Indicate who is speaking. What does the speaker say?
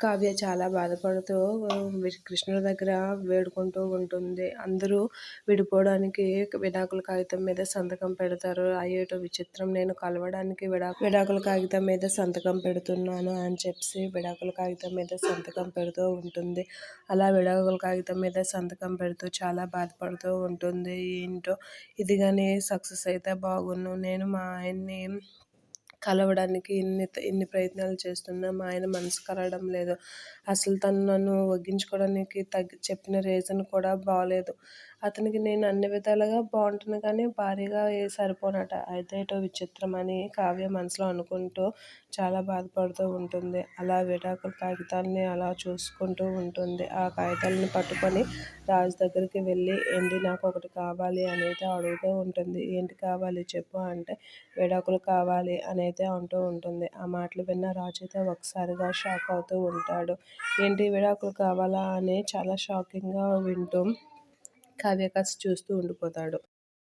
Speaker 1: కావ్య చాలా బాధపడుతూ కృష్ణుడి దగ్గర వేడుకుంటూ ఉంటుంది. అందరూ విడిపోవడానికి విడాకుల కాగితం మీద సంతకం పెడతారు. అయ్యేటో విచిత్రం నేను కలవడానికి విడా విడాకుల కాగితం మీద సంతకం పెడుతున్నాను అని చెప్పి విడాకుల కాగితం మీద సంతకం పెడుతూ ఉంటుంది. అలా విడాకుల కాగితం మీద సంతకం పెడుతూ చాలా బాధపడుతూ ఉంటుంది. ఏంటో ఇది కానీ సక్సెస్ అయితే బాగున్ను నేను మా ఆయన్ని కలవడానికి ఇన్ని ఇన్ని ప్రయత్నాలు చేస్తున్నా మా ఆయన మనసు కలవడం లేదు. అసలు తను నన్ను వగ్గించుకోవడానికి తగ్గి చెప్పిన రీజన్ కూడా బాగాలేదు అతనికి నేను అన్ని విధాలుగా బాగుంటుంది కానీ భారీగా ఏ సరిపోనట. అయితే ఏటో విచిత్రం అని కావ్య మనసులో అనుకుంటూ చాలా బాధపడుతూ ఉంటుంది. అలా విడాకుల కాగితాలని అలా చూసుకుంటూ ఉంటుంది. ఆ కాగితాలను పట్టుకొని రాజు దగ్గరికి వెళ్ళి ఏంటి నాకు ఒకటి కావాలి అనేది అడుగుతూ ఉంటుంది. ఏంటి కావాలి చెప్పు అంటే విడాకులు కావాలి అనేది అంటూ ఉంటుంది. ఆ మాటలు విన్న రాజు అయితే ఒకసారిగా షాక్ అవుతూ ఉంటాడు. ఏంటి విడాకులు కావాలా అని చాలా షాకింగ్గా వింటూ కావ్య కాస్త చూస్తూ ఉండిపోతాడు.